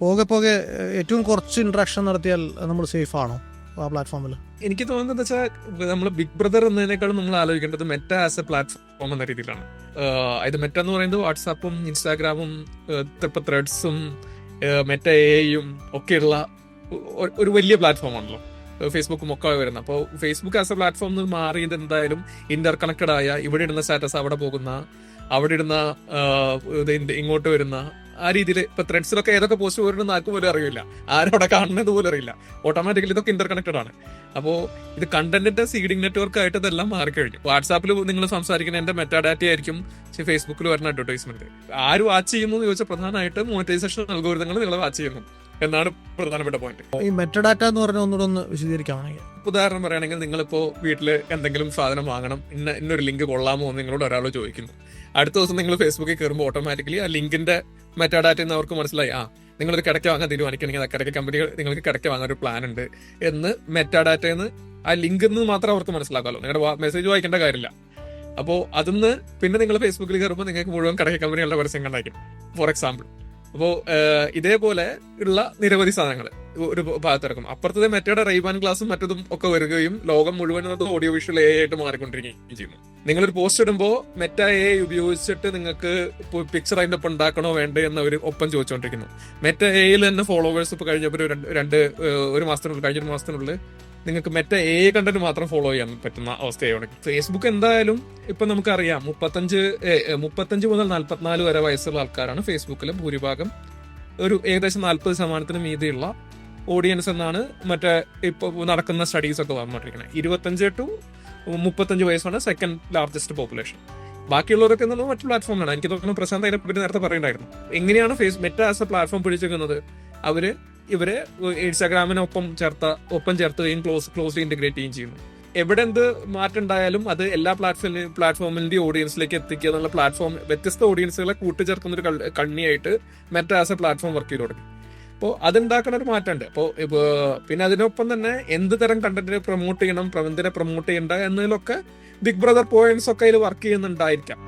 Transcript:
പോകെ പോകെ ഏറ്റവും കുറച്ച് ഇൻട്രാക്ഷൻ നടത്തിയാൽ നമ്മൾ സേഫ് ആണോ ആ പ്ലാറ്റ്ഫോമിൽ എനിക്ക് തോന്നുന്നത് വെച്ചാൽ നമ്മൾ ബിഗ് ബ്രദർ എന്നതിനേക്കാളും നമ്മൾ ആലോചിക്കേണ്ടത് മെറ്റ ആസ് എ പ്ലാറ്റ്ഫോം എന്ന രീതിയിലാണ്. അതായത് മെറ്റ എന്ന് പറയുന്നത് വാട്സാപ്പും ഇൻസ്റ്റാഗ്രാമും ഇപ്പൊ ത്രെഡ്സും മെറ്റ എയും ഒക്കെയുള്ള ഒരു വലിയ പ്ലാറ്റ്ഫോം ആണല്ലോ. ഫേസ്ബുക്കും ഒക്കെ വരുന്നത്. അപ്പോൾ ഫേസ്ബുക്ക് ആസ് എ പ്ലാറ്റ്ഫോം മാറിയത് എന്തായാലും ഇന്റർ കണക്റ്റഡ് ആയ ഇവിടെ ഇടുന്ന സ്റ്റാറ്റസ് അവിടെ പോകുന്ന അവിടെ ഇടുന്ന ഇങ്ങോട്ട് വരുന്ന ആ രീതിയിൽ ഇപ്പൊ ത്രെഡ്സിലൊക്കെ ഏതൊക്കെ പോസ്റ്റ് പോയിട്ട് ആർക്കും പോലും അറിയില്ല. ആരവിടെ കാണുന്നത് പോലും അറിയില്ല. ഓട്ടോമാറ്റിക്കലി ഇതൊക്കെ ഇന്റർ കണക്റ്റഡ് ആണ്. അപ്പോ ഇത് കണ്ടന്റിന്റെ സീഡിംഗ് നെറ്റ്വർക്ക് ആയിട്ട് ഇതെല്ലാം മാറിക്കഴിഞ്ഞു. വാട്സാപ്പിൽ നിങ്ങൾ സംസാരിക്കുന്ന എന്റെ മെറ്റാഡാറ്റ ആയിരിക്കും ഫേസ്ബുക്കിൽ വരുന്ന അഡ്വർടൈസ്മെന്റ് ആര് വാച്ച് ചെയ്യുന്നു എന്ന് ചോദിച്ചാൽ പ്രധാനമായിട്ട് മോണിറ്റൈസേഷൻ അൽഗോരിതങ്ങൾ നിങ്ങൾ വാച്ച് ചെയ്യുന്നു. എന്നാണ് പ്രധാനപ്പെട്ട പോയിന്റ് ഈ മെറ്റഡാറ്റ എന്ന് പറഞ്ഞ ഒന്നുകൂടെ ഒന്ന് വിശദീകരിക്കുകയാണെങ്കിൽ ഉദാഹരണം പറയുകയാണെങ്കിൽ നിങ്ങളിപ്പോ വീട്ടിൽ എന്തെങ്കിലും സാധനം വാങ്ങണം. ഇന്ന ഇന്നൊരു ലിങ്ക് കൊള്ളാമോ എന്ന് നിങ്ങളോട് ഒരാൾ ചോദിക്കുന്നു. അടുത്ത ദിവസം നിങ്ങൾ ഫേസ്ബുക്കിൽ കയറുമ്പോൾ ഓട്ടോമാറ്റിക്കലി ആ ലിങ്കിന്റെ മെറ്റാഡാറ്റ എന്ന് അവർക്ക് മനസ്സിലായി. ആ നിങ്ങളൊരു കിടക്ക വാങ്ങാൻ തീരുമാനിക്കണമെങ്കിൽ ആ കിടക്ക കമ്പനികൾ നിങ്ങൾക്ക് കിടക്ക വാങ്ങാൻ ഒരു പ്ലാൻ ഉണ്ട് എന്ന് മെറ്റാഡാറ്റ എന്ന് ആ ലിങ്കിൽ നിന്ന് മാത്രം അവർക്ക് മനസ്സിലാക്കാമല്ലോ നിങ്ങളുടെ മെസ്സേജ് വായിക്കേണ്ട കാര്യമില്ല. അപ്പോൾ അതിന്ന് പിന്നെ നിങ്ങൾ ഫേസ്ബുക്കിൽ കയറുമ്പോൾ നിങ്ങൾക്ക് മുഴുവൻ കിടക്ക കമ്പനികളുടെ പരസ്യം കണ്ടായിരിക്കും ഫോർ എക്സാമ്പിൾ അപ്പോൾ ഇതേപോലെ ഉള്ള നിരവധി സാധനങ്ങൾ ഒരു ഭാഗത്തിറക്കും. അപ്പുറത്തത് മെറ്റയുടെ റൈബാൻ ക്ലാസ്സും മറ്റതും ഒക്കെ വരികയും ലോകം മുഴുവൻ ഓഡിയോ വിഷ്വൽ എ ആയിട്ട് മാറിക്കൊണ്ടിരിക്കുകയും ചെയ്യുന്നു. നിങ്ങളൊരു പോസ്റ്റ് ഇടുമ്പോൾ മെറ്റ എ ഉപയോഗിച്ചിട്ട് നിങ്ങൾക്ക് പിക്ചർ അതിന്റെ ഒപ്പം ഉണ്ടാക്കണോ വേണ്ടേ എന്ന് അവർ ഒപ്പം ചോദിച്ചുകൊണ്ടിരിക്കുന്നു മെറ്റ എയിൽ തന്നെ ഫോളോവേഴ്സ് ഇപ്പൊ കഴിഞ്ഞപ്പോൾ രണ്ട് രണ്ട് ഒരു മാസത്തിനുള്ളിൽ കഴിഞ്ഞ ഒരു മാസത്തിനുള്ളിൽ നിങ്ങൾക്ക് മെറ്റ എ കണ്ടന്റ് മാത്രം ഫോളോ ചെയ്യാൻ പറ്റുന്ന അവസ്ഥയാണ് ഫേസ്ബുക്ക് എന്തായാലും ഇപ്പൊ നമുക്കറിയാം മുപ്പത്തഞ്ച് മുപ്പത്തഞ്ച് മുതൽ നാല്പത്തിനാല് വരെ വയസ്സുള്ള ആൾക്കാരാണ് ഫേസ്ബുക്കിലെ ഭൂരിഭാഗം. ഒരു ഏകദേശം നാൽപ്പത് ശതമാനത്തിന് മീതിയുള്ള ഓഡിയൻസ് എന്നാണ് മറ്റേ ഇപ്പൊ നടക്കുന്ന സ്റ്റഡീസ് ഒക്കെ വന്നിട്ടിരിക്കുന്നത് ഇരുപത്തഞ്ച് ടു മുപ്പത്തഞ്ച് വയസ്സാണ് സെക്കൻഡ് ലാർജസ്റ്റ് പോപ്പുലേഷൻ ബാക്കിയുള്ളവരൊക്കെ എന്നുള്ളത് മറ്റു പ്ലാറ്റ്ഫോമിലാണ് എനിക്ക് തോന്നുന്നു പ്രശാന്ത് അതിനെ പറ്റി നേരത്തെ പറയുന്നുണ്ടായിരുന്നു എങ്ങനെയാണ് face Meta as a platform പിടിച്ചേക്കുന്നത്? അവർ ഇവരെ ഇൻസ്റ്റാഗ്രാമിനൊപ്പം ചേർത്ത ഒപ്പം ചേർത്തുകയും ക്ലോസ് ക്ലോസ്ലി ഇന്റഗ്രേറ്റ് ചെയ്യുകയും ചെയ്യുന്നു. എവിടെ എന്ത് മാറ്റം ഉണ്ടായാലും അത് എല്ലാ പ്ലാറ്റ്ഫോമിൽ പ്ലാറ്റ്ഫോമിന്റെ ഓഡിയൻസിലേക്ക് എത്തിക്കുക എന്നുള്ള പ്ലാറ്റ്ഫോം വ്യത്യസ്ത ഓഡിയൻസുകളെ കൂട്ടിച്ചേർക്കുന്ന ഒരു കണ്ണിയായിട്ട് Meta as a platform work ചെയ്ത് തുടങ്ങി. അപ്പോൾ അതുണ്ടാക്കുന്ന ഒരു മാറ്റമുണ്ട്. അപ്പോൾ ഇപ്പോൾ പിന്നെ അതിനൊപ്പം തന്നെ എന്ത് തരം കണ്ടന്റിനെ പ്രൊമോട്ട് ചെയ്യണം എന്തിനെ പ്രൊമോട്ട് ചെയ്യണ്ട എന്നതിലൊക്കെ ബിഗ് ബ്രദർ പോയിന്റ്സ് ഒക്കെ അതിൽ വർക്ക് ചെയ്യുന്നുണ്ടായിരിക്കാം.